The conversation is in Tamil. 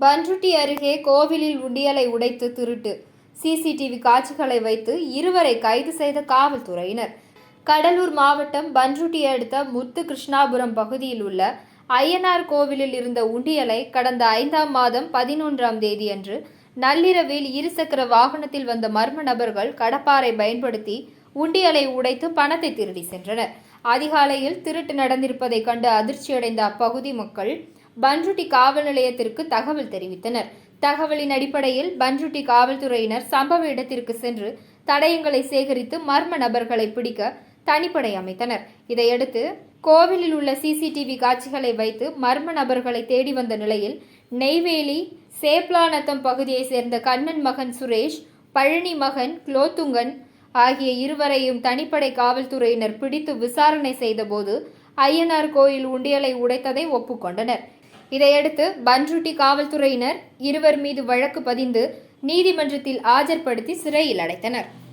பன்ருட்டி அருகே கோவிலில் உண்டியலை உடைத்து திருட்டு. சிசிடிவி காட்சிகளை வைத்து இருவரை கைது செய்த காவல்துறையினர். கடலூர் மாவட்டம் பன்ருட்டி அடுத்த முத்து கிருஷ்ணாபுரம் பகுதியில் உள்ள ஐயனார் கோவிலில் இருந்த உண்டியலை கடந்த ஐந்தாம் மாதம் பதினொன்றாம் தேதியன்று நள்ளிரவில் இருசக்கர வாகனத்தில் வந்த மர்ம நபர்கள் கடப்பாரை பயன்படுத்தி உண்டியலை உடைத்து பணத்தை திருடி சென்றனர். அதிகாலையில் திருட்டு நடந்திருப்பதை கண்டு அதிர்ச்சியடைந்த அப்பகுதி மக்கள் பன்ருட்டி காவல் நிலையத்திற்கு தகவல் தெரிவித்தனர். தகவலின் அடிப்படையில் பன்ருட்டி காவல்துறையினர் சம்பவ இடத்திற்கு சென்று தடயங்களை சேகரித்து மர்ம நபர்களை பிடிக்க தனிப்படை அமைத்தனர். இதையடுத்து கோவிலில் உள்ள சிசிடிவி காட்சிகளை வைத்து மர்ம நபர்களை தேடி வந்த நிலையில் நெய்வேலி சேப்லாநத்தம் பகுதியைச் சேர்ந்த கண்ணன் மகன் சுரேஷ் பழனி மகன் குலோத்துங்கன் ஆகிய இருவரையும் தனிப்படை காவல்துறையினர் பிடித்து விசாரணை செய்தபோது ஐயனார் கோயில் உண்டியலை உடைத்ததை ஒப்புக்கொண்டனர். இதையடுத்து பன்ருட்டி காவல்துறையினர் இருவர் மீது வழக்கு பதிந்து நீதிமன்றத்தில் ஆஜர்படுத்தி சிறையில் அடைத்தனர்.